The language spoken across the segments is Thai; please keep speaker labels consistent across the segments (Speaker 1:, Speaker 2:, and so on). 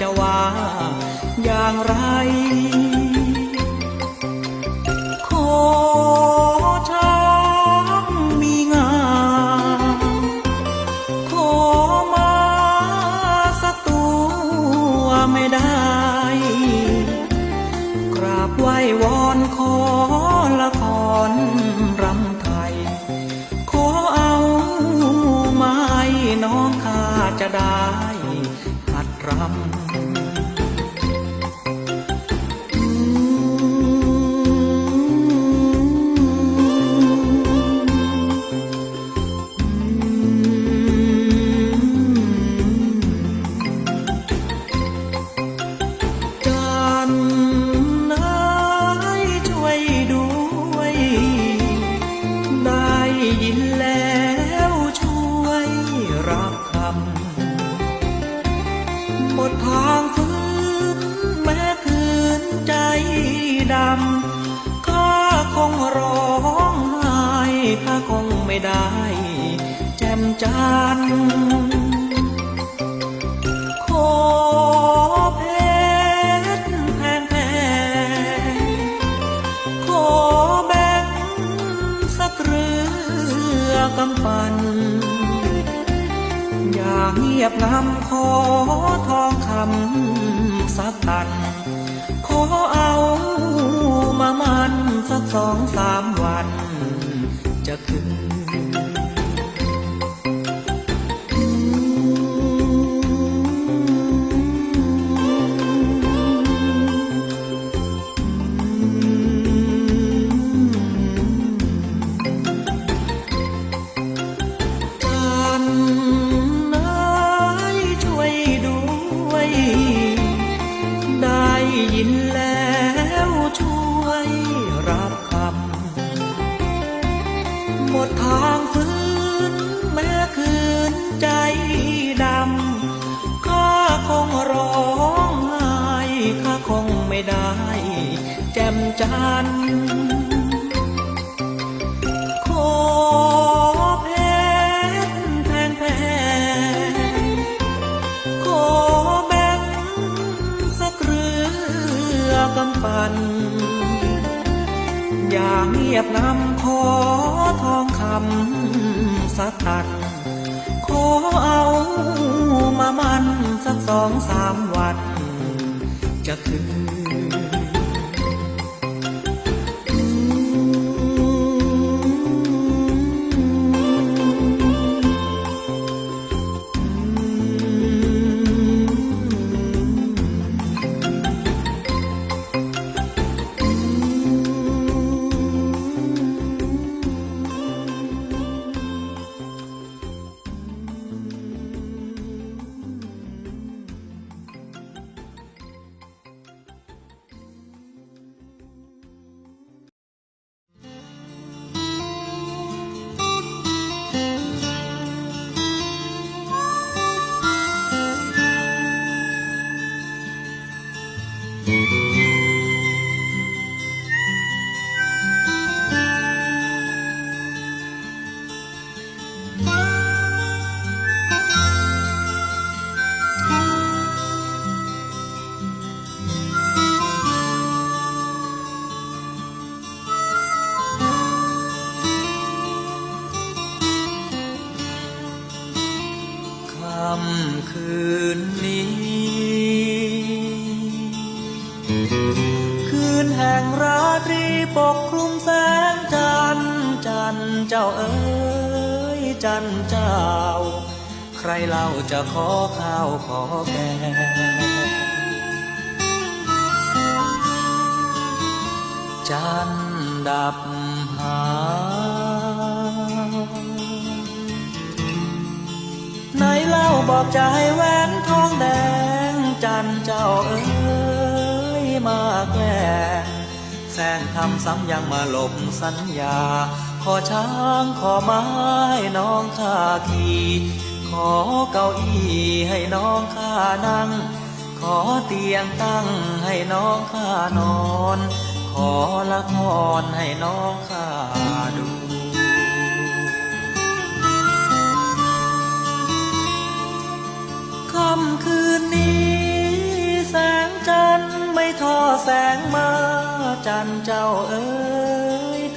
Speaker 1: จะว่าอย่างไร ขอช้างมีงามขอมาสักตัวไม่ได้กราบไหว้วอนขอละครรำไทย ขอเอาไม้น้องข้าจะได้ หัดรำ ข้าคงไม่ได้ แจ่มจันทร์ขอเพชรแพงแพงขอแบ่งสักเรือกำปันอย่าเงียบงำขอทอ จ ย่าเงียบนำขอทองคำสักตัด ขอเอามามันสักสองสามวันจะคืน เจ้าเอ๋ยจันเจ้า ใครเล่าจะขอข้าวขอแกงจันดับหา ไหนเล่าบอกจะให้แหวนทองแดง จันเจ้าเอ๋ยมาแกล้งแซงทำซ้ำยังมาหลบสัญญา ขอช้างขอไม้น้องข้าขี่ขอเก้าอี้ให้น้องข้านั่ง ขอเตียงตั้งให้น้องข้านอน ขอละครให้น้องข้าดูค่ำคืนนี้แสงจันทร์ไม่ทอแสงมาจันทร์เจ้าเอ๋ย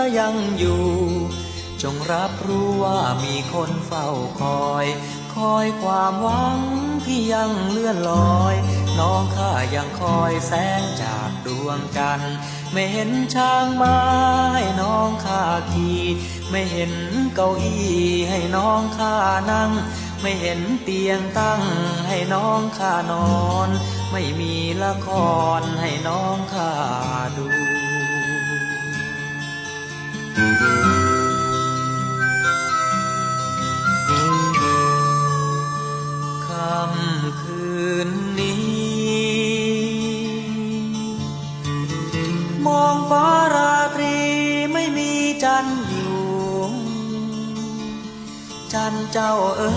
Speaker 1: ถ้ายังอยู่ จงรับรู้ว่ามีคนเฝ้าคอย คอยความหวังที่ยังเลื่อนลอย น้องข้ายังคอยแสงจากดวงจันทร์ไม่เห็นช้างไม้ให้น้องข้าขี่ไม่เห็นเก้าอี้ให้น้องข้านั่ง ไม่เห็นเตียงตั้งให้น้องข้านอน ไม่มีละครให้น้องข้าดู เจ้าเอ๋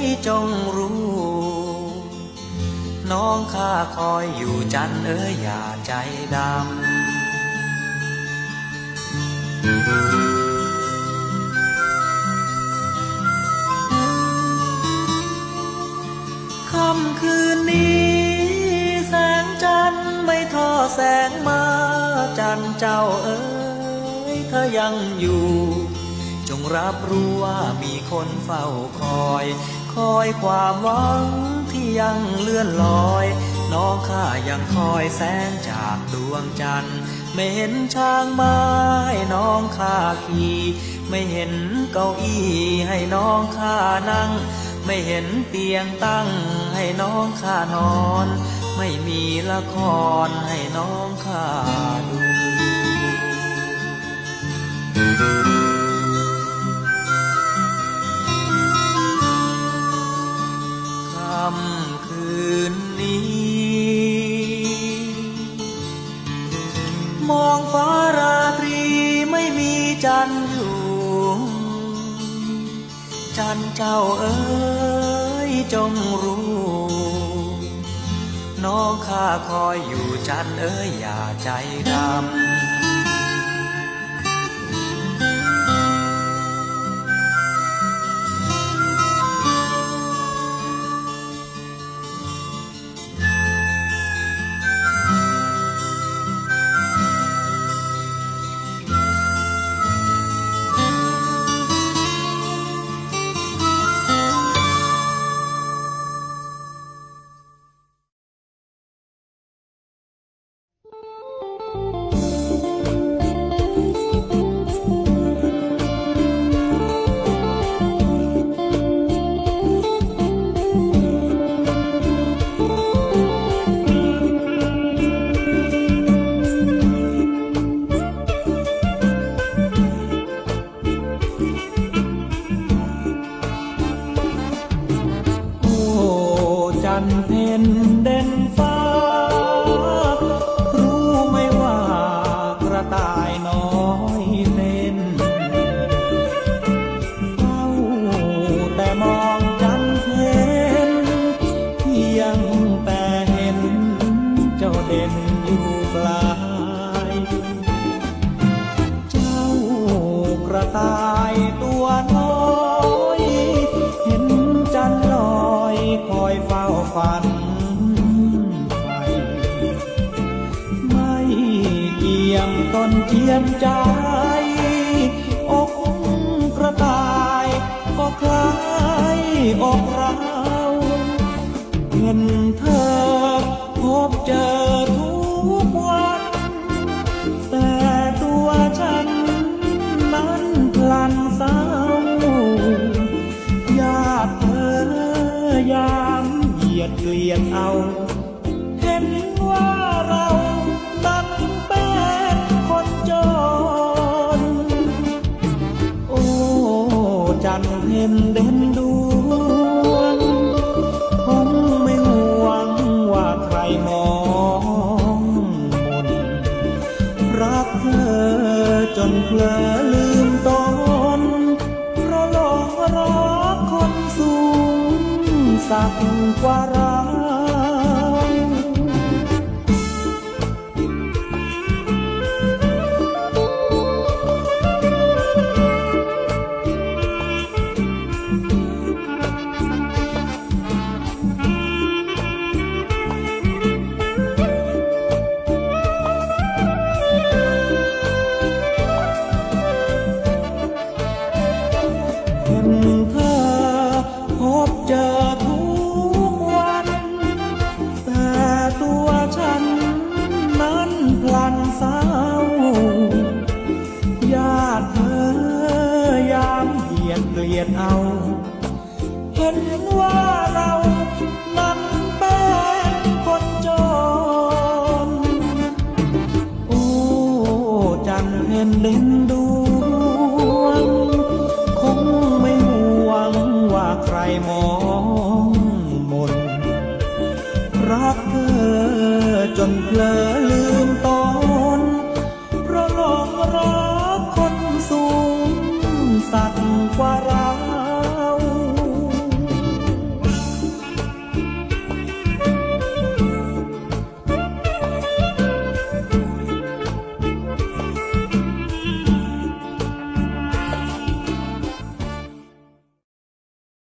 Speaker 1: ยจงรู้ น้องข้าคอยอยู่จันเอ๋ยอย่าใจดำค่ำคืนนี้ แสงจันทร์ไม่ทอแสงมา จันเจ้าเอ๋ยถ้ายังอยู่ จงรับรู้ว่ามีคนเฝ้าคอย คอยความหวังที่ยังเลื่อนลอย น้องข้ายังคอยแสงจากดวงจันทร์ ไม่เห็นช้างไม้น้องข้าขี่ไม่เห็นเก้าอี้ให้น้องข้านั่ง ไม่เห็นเตียงตั้งให้น้องข้านอน ไม่มีละครให้น้องข้าดูำคืนนี้ มองฟ้าราตรีไม่มีจันทร์อยู่ จันทร์เจ้าเอ๋ยจงรู้ น้องข้าคอยอยู่จันทร์เอ๋ยอย่าใจดำันเพ็ญเด่นฟ้า รู้ไหมว่ากระต่ายน้อยเต้นเฝ้าแต่มองจันเพ็ญเพียงแต่เห็นเจ้าเด่นอยู่ปลายเจ้ากระต่าย เห็นเธอพบเจอทุกวัน แต่ตัวฉันนั้นพลันเศร้าญาติเธอยามเหยียดเกลียดเอา เห็นว่าเรานั้นเป็นคนจน โอ้จันเพ็ญเด่นดู เหลอลืมตนเพราะหลงรักคนสูงสักกว่าเรา
Speaker 2: เรา